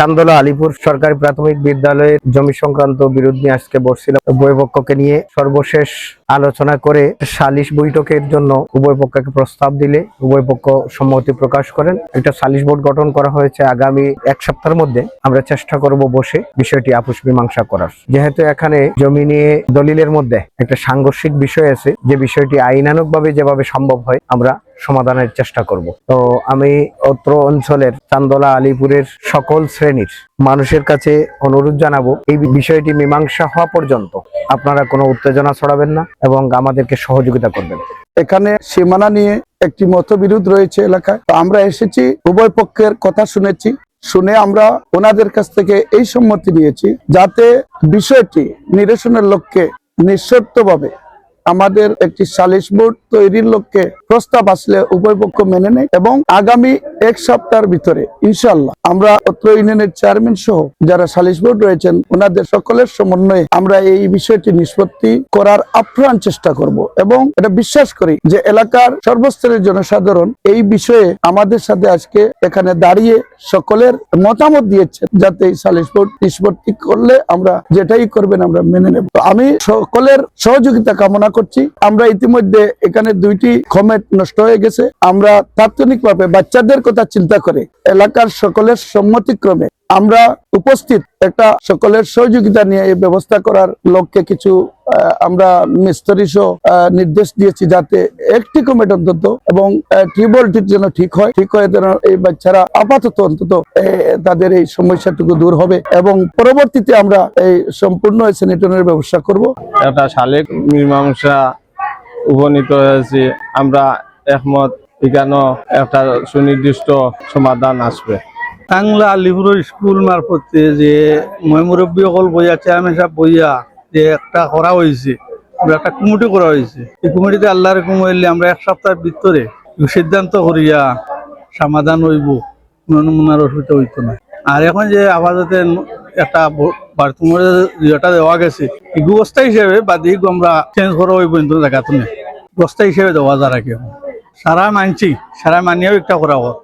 চান্দলা আলিপুর সরকারি প্রাথমিক বিদ্যালয়ের জমি সংক্রান্ত বিরোধ নিয়ে আজকে বসছিল উভয় পক্ষকে নিয়ে সর্বশেষ আলোচনা করে সালিশ বৈঠকের জন্য উভয় পক্ষকে প্রস্তাব দিলে উভয় পক্ষ সম্মতি প্রকাশ করেন। একটা সালিশ বোর্ড গঠন করা হয়েছে আগামী এক সপ্তাহের মধ্যে। আমরা চেষ্টা করব বসে বিষয়টি আপোষ মীমাংসা করার। যেহেতু এখানে জমি নিয়ে দলিলের মধ্যে একটা সাংঘর্ষিক বিষয় আছে, যে বিষয়টি আইনানুগভাবে যেভাবে সম্ভব হয়, আমরা সমাধানের চেষ্টা করব। তো আমি অত্র অঞ্চলের চান্দলা আলিপুরের সকল শ্রেণির মানুষের কাছে অনুরোধ জানাব, এই বিষয়টি মীমাংসা হওয়া পর্যন্ত আপনারা কোনো উত্তেজনা ছড়াবেন না এবং আমাদেরকে সহযোগিতা করবেন। এখানে সীমানা নিয়ে একটি মতবিরোধ রয়েছে এলাকায়। তো আমরা এসেছি, উভয় পক্ষের কথা শুনেছি, শুনে আমরা ওনাদের কাছ থেকে এই সম্মতি নিয়েছি, যাতে বিষয়টি নিরসনের লক্ষ্যে নিঃশর্তভাবে আমাদের একটি সালিশ বোর্ড তৈরির লক্ষ্যে প্রস্তাব আসলে উভয় পক্ষ মেনে নেয় এবং আগামী এক সপ্তাহের ভিতরে ইনশাল্লাহ আমরা অত্র ইউনিয়নের চেয়ারম্যান সহ যারা সালিশ বোর্ড রয়েছেন, ওনাদের সকলের সমন্বয়ে আমরা এই বিষয়টি নিষ্পত্তি করার আপ্রাণ চেষ্টা করব এবং এটা বিশ্বাস করি যে এলাকার সর্বস্তরের জনসাধারণ এই বিষয়ে আমাদের সাথে আজকে এখানে দাঁড়িয়ে সকলের মতামত দিয়েছে যাতে এই সালিশ বোর্ড নিষ্পত্তি করলে আমরা যেটাই করবেন আমরা মেনে নেব। আমি সকলের সহযোগিতা কামনা করছি। আমরা ইতিমধ্যে এখানে দুইটি খমেট নষ্ট হয়ে গেছে। আমরা তাৎক্ষণিকভাবে বাচ্চাদের কথা চিন্তা করে এলাকার সকলের সম্মতিক্রমে আমরা উপস্থিত একটা সকলের সহযোগিতা নিয়ে এই ব্যবস্থা করার লক্ষ্যে কিছু আমরা মিস্ত্রি সহ নির্দেশ দিয়েছি যাতে একটি কমেট অন্তত এবং টিউবওয়েলটির যেন ঠিক হয়, ঠিক হয়ে যেন এই বাচ্চারা আপাতত অন্তত তাদের এই সমস্যাটুকু দূর হবে এবং পরবর্তীতে আমরা এই সম্পূর্ণ স্যানিটনের ব্যবস্থা করব। একটা শালিক মীমাংসা উপনীত হয়েছে। আমরা একমত, এখানেও একটা সুনির্দিষ্ট সমাধান আসবে। টাংলা আলিপুরের স্কুল মারফতে যে মই মুরব্বী অকল বইয়া চেয়ারম্যান সাহেব বইয়া যে একটা করা হয়েছে একটা কমিটি করা হয়েছে এই কমিটিতে আল্লাহর কুমাইলে আমরা এক সপ্তাহের ভিতরে সিদ্ধান্ত করিয়া সমাধান হইব নমুনার অসুবিধা হইতো না। আর এখন যে আপাতত একটা বাথরুমের যেটা দেওয়া গেছে, এই ব্যবস্থা হিসেবে বাদি আমরা চেঞ্জ করা হইব কিন্তু জায়গাতে ব্যবস্থা হিসেবে দেওয়া যায় রাখি সারা মানছি, সারা মানিয়েও একটা করা হোক।